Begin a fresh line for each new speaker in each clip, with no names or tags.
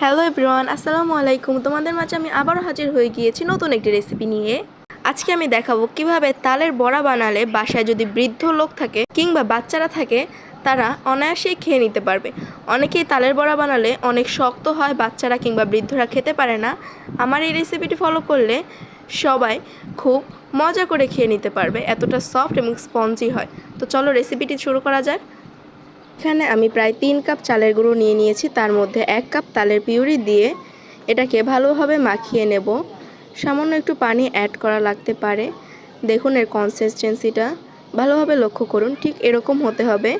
Hello everyone আসসালামু আলাইকুম। তোমাদের মাঝে আমি আবারও হাজির হয়ে গিয়েছি নতুন একটি রেসিপি নিয়ে। আজকে আমি দেখাবো কীভাবে তালের বড়া বানালে বাসায় যদি বৃদ্ধ লোক থাকে কিংবা বাচ্চারা থাকে, তারা অনায়াসেই খেয়ে নিতে পারবে। অনেকেই তালের বড়া বানালে অনেক শক্ত হয় বাচ্চারা কিংবা বৃদ্ধরা খেতে পারে না। আমার এই রেসিপিটি ফলো করলে সবাই খুব মজা করে খেয়ে নিতে পারবে, এতটা সফট এবং স্পঞ্জি হয়। তো চলো রেসিপিটি শুরু করা যাক। এখানে আমি প্রায় তিন কাপ চালের গুঁড়ো নিয়ে নিয়েছি। তার মধ্যে এক কাপ তালের পিউরি দিয়ে এটাকে ভালোভাবে মাখিয়ে নেব। সামান্য একটু পানি অ্যাড করা লাগতে পারে। দেখুন এর কনসিস্টেন্সিটা ভালোভাবে লক্ষ্য করুন, ঠিক এরকম হতে হবে।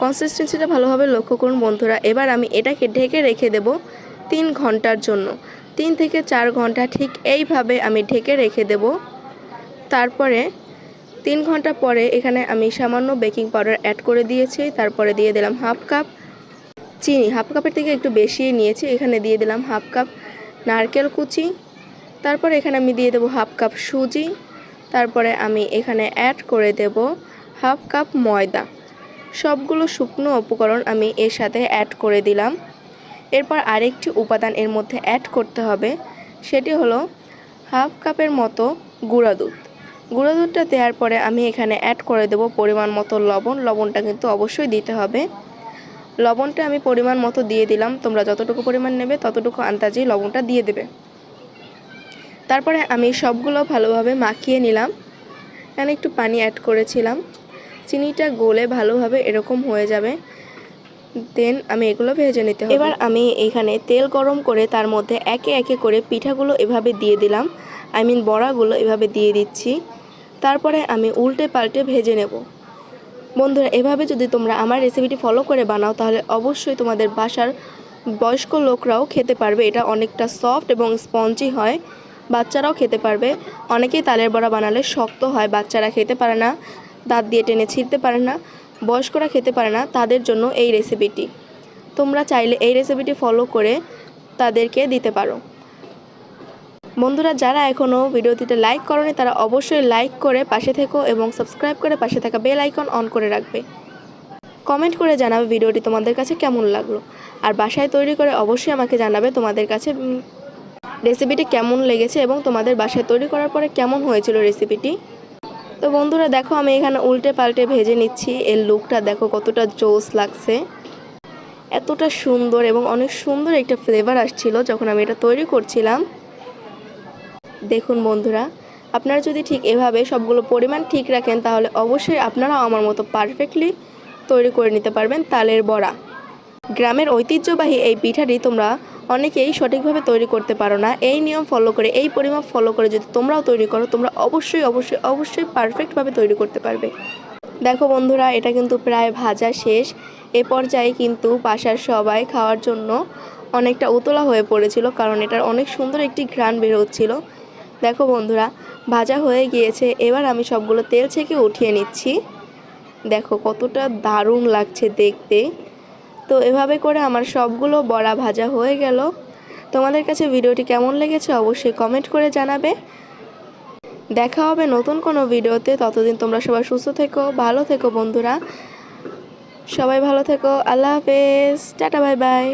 কনসিস্টেন্সিটা ভালোভাবে লক্ষ্য করুন বন্ধুরা। এবার আমি এটাকে ঢেকে রেখে দেব তিন ঘণ্টার জন্য। তিন থেকে চার ঘণ্টা ঠিক এইভাবে আমি ঢেকে রেখে দেব। তারপরে তিন ঘণ্টা পরে এখানে আমি সামান্য বেকিং পাউডার অ্যাড করে দিয়েছি, তারপরে দিয়ে দিলাম হাফ কাপ চিনি। হাফ কাপের থেকে একটু বেশি নিয়েছি, এখানে দিয়ে দিলাম হাফ কাপ নারকেল কুচি, তারপরে এখানে আমি দিয়ে দেবো হাফ কাপ সুজি, তারপরে আমি এখানে অ্যাড করে দেব হাফ কাপ ময়দা। সবগুলো শুকনো উপকরণ আমি এর সাথে অ্যাড করে দিলাম। এরপর আরেকটি উপাদান এর মধ্যে অ্যাড করতে হবে, সেটি হলো হাফ কাপের মতো গুঁড়া দুধ। গুঁড়ো দুধটা দেওয়ার পরে আমি এখানে অ্যাড করে দেব পরিমাণ মতো লবণ। লবণটা কিন্তু অবশ্যই দিতে হবে। লবণটা আমি পরিমাণ মতো দিয়ে দিলাম। তোমরা যতটুকু পরিমাণ নেবে ততটুকু আন্দাজেই লবণটা দিয়ে দেবে। তারপরে আমি সবগুলো ভালোভাবে মাখিয়ে নিলাম। এখানে একটু পানি অ্যাড করেছিলাম। চিনিটা গলে ভালোভাবে এরকম হয়ে যাবে। দেন আমি এগুলো ভেজে নিতে এবার আমি এখানে তেল গরম করে তার মধ্যে একে একে করে পিঠাগুলো এভাবে দিয়ে দিলাম। আই মিন বড়াগুলো এভাবে দিয়ে দিচ্ছি। তারপরে আমি উল্টে পাল্টে ভেজে নেব। বন্ধুরা, এভাবে যদি তোমরা আমার রেসিপিটি ফলো করে বানাও, তাহলে অবশ্যই তোমাদের বাসার বয়স্ক লোকরাও খেতে পারবে। এটা অনেকটা সফট এবং স্পঞ্জি হয়, বাচ্চারাও খেতে পারবে। অনেকেই তালের বড়া বানালে শক্ত হয়, বাচ্চারা খেতে পারে না, দাঁত দিয়ে টেনে ছিঁড়তে পারে না। বয়স্করা খেতে পারে না তাদের জন্য এই রেসিপিটি তোমরা চাইলে এই রেসিপিটি ফলো করে তাদেরকে দিতে পারো। বন্ধুরা, যারা এখনও ভিডিওটিতে লাইক করনি, তারা অবশ্যই লাইক করে পাশে থেকো এবং সাবস্ক্রাইব করে পাশে থাকা বেল আইকন অন করে রাখবে। কমেন্ট করে জানাবে ভিডিওটি তোমাদের কাছে কেমন লাগল। আর বাসায় তৈরি করে অবশ্যই আমাকে জানাবে তোমাদের কাছে রেসিপিটি কেমন লেগেছে এবং তোমাদের বাসায় তৈরি করার পরে কেমন হয়েছিল রেসিপিটি তো বন্ধুরা দেখো আমি এখানে উল্টে পাল্টে ভেজে নিচ্ছি। এর লুকটা দেখো কতটা জোস লাগছে। এতটা সুন্দর এবং অনেক সুন্দর একটা ফ্লেভার আসছিল যখন আমি এটা তৈরি করছিলাম। দেখুন বন্ধুরা, আপনারা যদি ঠিক এভাবে সবগুলো পরিমাণ ঠিক রাখেন তাহলে অবশ্যই আপনারাও আমার মতো পারফেক্টলি তৈরি করে নিতে পারবেন তালের বড়া। গ্রামের ঐতিহ্যবাহী এই পিঠাটি তোমরা অনেকেই সঠিকভাবে তৈরি করতে পারো না। এই নিয়ম ফলো করে, এই পরিমাপ ফলো করে যদি তোমরাও তৈরি করো, তোমরা অবশ্যই অবশ্যই অবশ্যই পারফেক্টভাবে তৈরি করতে পারবে। দেখো বন্ধুরা, এটা কিন্তু প্রায় ভাজা শেষ। এ পর্যায়ে কিন্তু বাসার সবাই খাওয়ার জন্য অনেকটা উতলা হয়ে পড়েছিল, কারণ এটার অনেক সুন্দর একটি ঘ্রাণ বের হচ্ছিল। দেখো বন্ধুরা, ভাজা হয়ে গিয়েছে। এবার আমি সবগুলো তেল ছেঁকে উঠিয়ে নিচ্ছি। দেখো কতটা দারুণ লাগছে দেখতে। তো এভাবে করে আমার সবগুলো বড়া ভাজা হয়ে গেল। তোমাদের কাছে ভিডিওটি কেমন লেগেছে অবশ্যই কমেন্ট করে জানাবে। দেখা হবে নতুন কোনো ভিডিওতে। ততদিন তোমরা সবাই সুস্থ থেকো, ভালো থেকো বন্ধুরা। সবাই ভালো থেকো। আল্লাহ হাফেজ। Tata, bye bye.